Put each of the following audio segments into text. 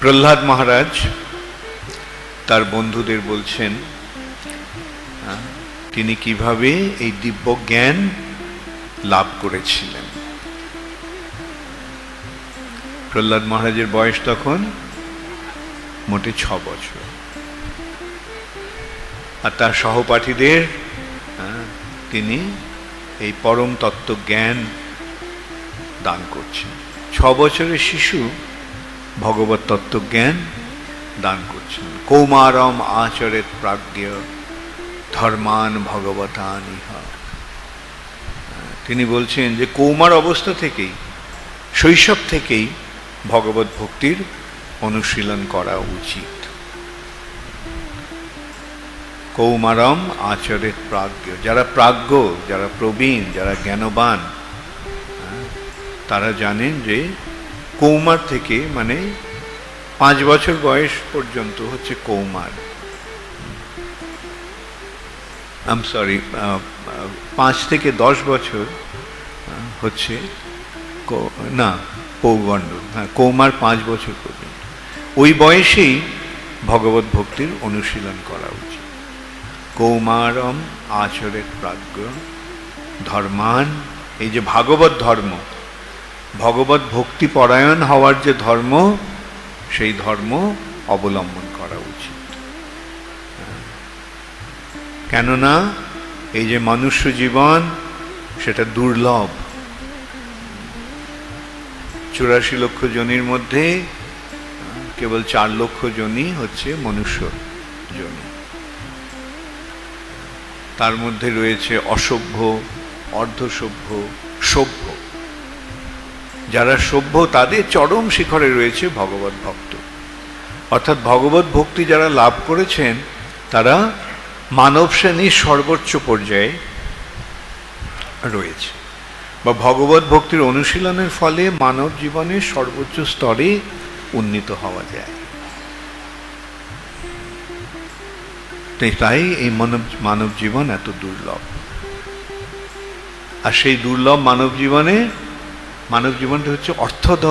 প্রহ্লাদ মহারাজ, তার বন্ধুদের বলছেন তিনি কীভাবে এই দিব্য জ্ঞান লাভ করেছিলেন? প্রহ্লাদ মহারাজের বয়স তখন মোটে ছ বছর। আর তার সহপাঠীদের তিনি এই পরম তত্ত্ব জ্ঞান দান করছেন। ছ বছরের শিশু ভগবত তত্ত্বজ্ঞান দান করছেন। কৌমারম আচরেত প্রাজ্ঞ ধর্মান ভগবতান তিনি বলছেন যে কৌমার অবস্থা থেকেই শৈশব থেকেই ভগবত ভক্তির অনুশীলন করা উচিত। কৌমারম আচরেত প্রাজ্ঞ। যারা প্রাজ্ঞ যারা প্রবীণ যারা জ্ঞানবান হ্যাঁ, তারা জানেন যে কৌমার থেকে মানে পাঁচ বছর বয়স পর্যন্ত হচ্ছে কৌমার। আম সরি পাঁচ থেকে দশ বছর হচ্ছে না, পৌগণ্ড হ্যাঁ কৌমার পাঁচ বছর পর্যন্ত। ওই বয়সেই ভগবত ভক্তির অনুশীলন করা উচিত। কৌমারম আচরের প্রাজ্ঞ, ধর্মান, এই যে ভাগবত ধর্ম ভগবত ভক্তি পরায়ণ হওয়ার যে ধর্ম, সেই ধর্ম অবলম্বন করা উচিত। কেননা এই যে মনুষ্য জীবন, সেটা দুর্লভ। চুরাশি লক্ষ জনির মধ্যে, কেবল চার লক্ষ জনই হচ্ছে মনুষ্য জনি। তার মধ্যে রয়েছে অসভ্য, অর্ধসভ্য, সভ্য যারা সভ্য, তাদের চরম শিখরে রয়েছে ভগবত ভক্ত। অর্থাৎ ভগবত ভক্তি যারা লাভ করেছেন, তারা মানব শ্রেণির সর্বোচ্চ পর্যায়ে রয়েছে। বা ভগবত ভক্তির অনুশীলনের ফলে মানব জীবনের সর্বোচ্চ স্তরে উন্নীত হওয়া যায়। তাই এই মানব মানব জীবন এত দুর্লভ। আর সেই দুর্লভ মানব জীবনে মানব জীবনটা হচ্ছে অর্থদ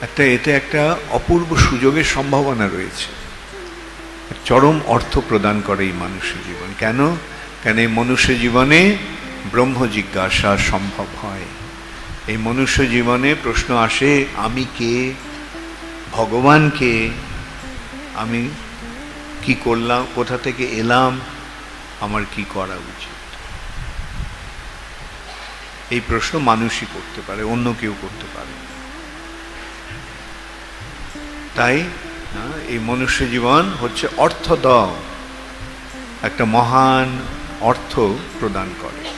একটা এতে একটা অপূর্ব সুযোগের সম্ভাবনা রয়েছে। চরম অর্থ প্রদান করে এই মানুষ্য জীবন। কেন? কেন এই মনুষ্য জীবনে ব্রহ্ম জিজ্ঞাসা সম্ভব হয়? এই মনুষ্য জীবনে প্রশ্ন আসে, আমি কে? ভগবান কে? আমি কি করলাম? কোথা থেকে এলাম? আমার কি করা উচিত? এই প্রশ্ন মানুষই করতে পারে, অন্য কেউ করতে পারে। তাই এই মনুষ্য জীবন হচ্ছে অর্থদ একটা মহান অর্থ প্রদান করে।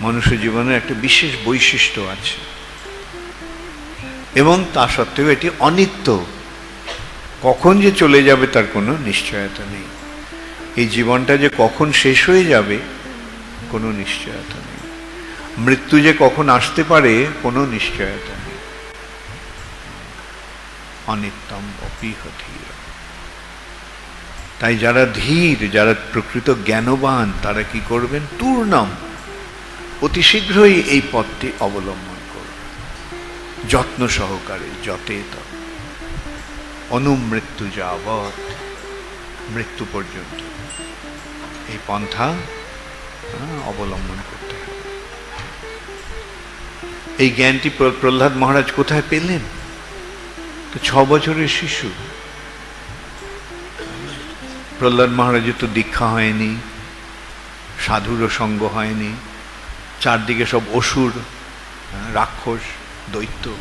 মনুষ্য জীবনের একটা বিশেষ বৈশিষ্ট্য আছে। এবং তা সত্ত্বেও এটি অনিত্য। কখন যে চলে যাবে তার কোনো নিশ্চয়তা নেই। এই জীবনটা যে কখন শেষ হয়ে যাবে, কোনো নিশ্চয়তা নেই। মৃত্যু যে কখন আসতে পারে, কোনো নিশ্চয়তা নেই। অনিত্যম তাই যারা ধীর, যারা প্রকৃত জ্ঞানবান, তারা কি করবেন? তূর্ণম অতি শীঘ্রই এই পথটি অবলম্বন করবে যত্ন সহকারে যতেত। অনুমৃত্যু যাবৎ মৃত্যু পর্যন্ত। এই পন্থা অবলম্বন করতে হবে। এই জ্ঞানটি প্র- প্রহ্লাদ মহারাজ কোথায় পেলেন? তো ছ বছরের শিশু। প্রহ্লাদ মহারাজের তো দীক্ষা হয়নি সাধুরও সঙ্গ হয়নি চারদিকে সব অসুর হ্যাঁ, রাক্ষস দৈত্য।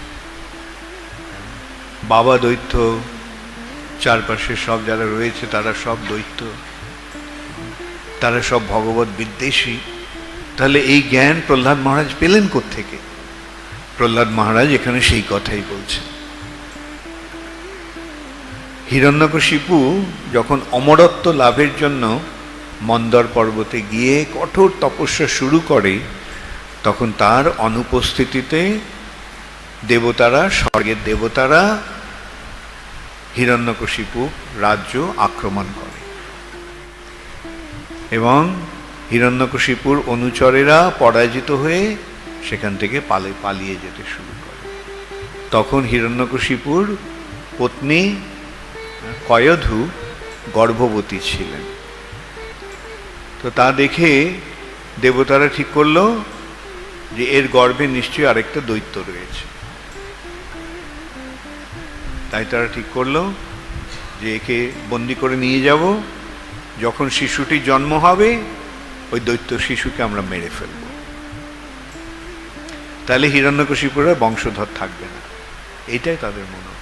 বাবা দৈত্য চারপাশে সব যারা রয়েছে তারা সব দৈত্য তারা সব ভগবত বিদ্বেষী। তাহলে এই জ্ঞান প্রহ্লাদ মহারাজ পেলেন থেকে প্রহ্লাদ মহারাজ এখানে সেই কথাই বলছেন। হিরণ্যকশিপু যখন অমরত্ব লাভের জন্য মন্দর পর্বতে গিয়ে কঠোর তপস্যা শুরু করে, তখন তার অনুপস্থিতিতে দেবতারা, স্বর্গের দেবতারা হিরণ্যকশিপু রাজ্য আক্রমণ করে এবং হিরণ্যকশিপুর অনুচরেরা পরাজিত হয়ে সেখান থেকে পালে পালিয়ে যেতে শুরু করে। তখন হিরণ্যকশিপুর পত্নী কয়ধু গর্ভবতী ছিলেন। তো তা দেখে দেবতারা ঠিক করল যে এর গর্ভে নিশ্চয়ই আরেকটা দৈত্য রয়েছে। তাই তারা ঠিক করল যে একে বন্দি করে নিয়ে যাব। যখন শিশুটির জন্ম হবে, ওই দৈত্য শিশুকে আমরা মেরে ফেলব। তাহলে হিরণ্যকশিপুরা বংশধর থাকবে না। এইটাই তাদের মনে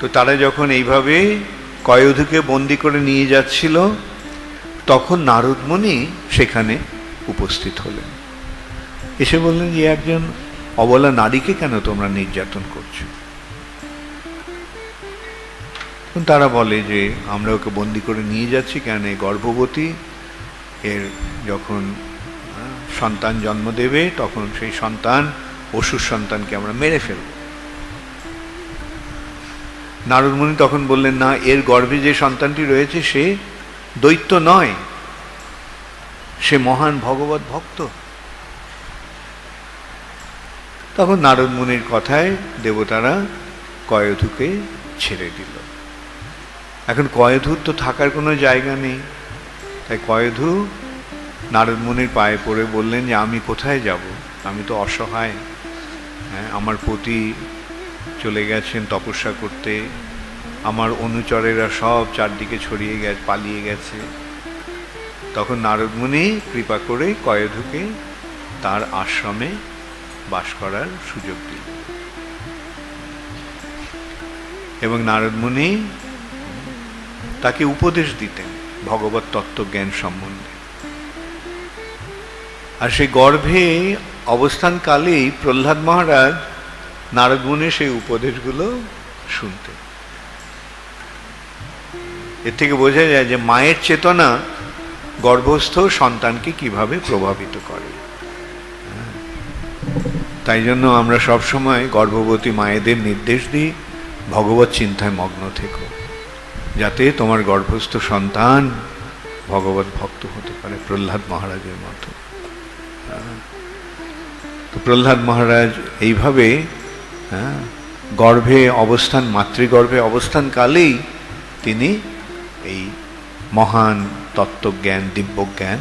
তো তারা যখন এইভাবে কয়ধুকে বন্দি করে নিয়ে যাচ্ছিল, তখন নারদমণি সেখানে উপস্থিত হলেন। এসে বললেন যে একজন অবলা নারীকে কেন তোমরা নির্যাতন করছ? তারা বলে যে, আমরা ওকে বন্দি করে নিয়ে যাচ্ছি কেন? গর্ভবতী। এর যখন সন্তান জন্ম দেবে, তখন সেই সন্তান, অসুর সন্তানকে আমরা মেরে ফেলব। নারদমণি তখন বললেন, না, এর গর্ভে যে সন্তানটি রয়েছে, সে দৈত্য নয়। সে মহান ভগবত ভক্ত। তখন নারদ মুনির কথায় দেবতারা কয়ধুকে ছেড়ে দিল। এখন কয়ধুর তো থাকার কোনো জায়গা নেই। তাই কয়ধু নারদ মুনির পায়ে পড়ে বললেন যে, আমি কোথায় যাব? আমি তো অসহায়। হ্যাঁ আমার পতি চলে গেছেন তপস্যা করতে। আমার অনুচরেরা সব চারদিকে ছড়িয়ে গেছে পালিয়ে গেছে। তখন নারদমুনি কৃপা করে কয়ে কয়ধুকে তার আশ্রমে বাস করার সুযোগ দিল এবং নারদমুনি তাকে উপদেশ দিতেন, ভগবত তত্ত্বজ্ঞান সম্বন্ধে। আর সেই গর্ভে অবস্থানকালেই প্রহ্লাদ মহারাজ নারদমুনির সেই উপদেশগুলো শুনতেন এর থেকে বোঝা যায় যে মায়ের চেতনা গর্ভস্থ সন্তানকে কীভাবে প্রভাবিত করে। তাই জন্য আমরা সব সময় গর্ভবতী মায়েদের নির্দেশ দিই, ভগবত চিন্তায় মগ্ন থেকো, যাতে তোমার গর্ভস্থ সন্তান ভগবত ভক্ত হতে পারে প্রহ্লাদ মহারাজের মতো প্রহ্লাদ মহারাজ এইভাবে হ্যাঁ, গর্ভে অবস্থান মাতৃগর্ভে অবস্থানকালেই তিনি এই মহান তত্ত্বজ্ঞান দিব্যজ্ঞান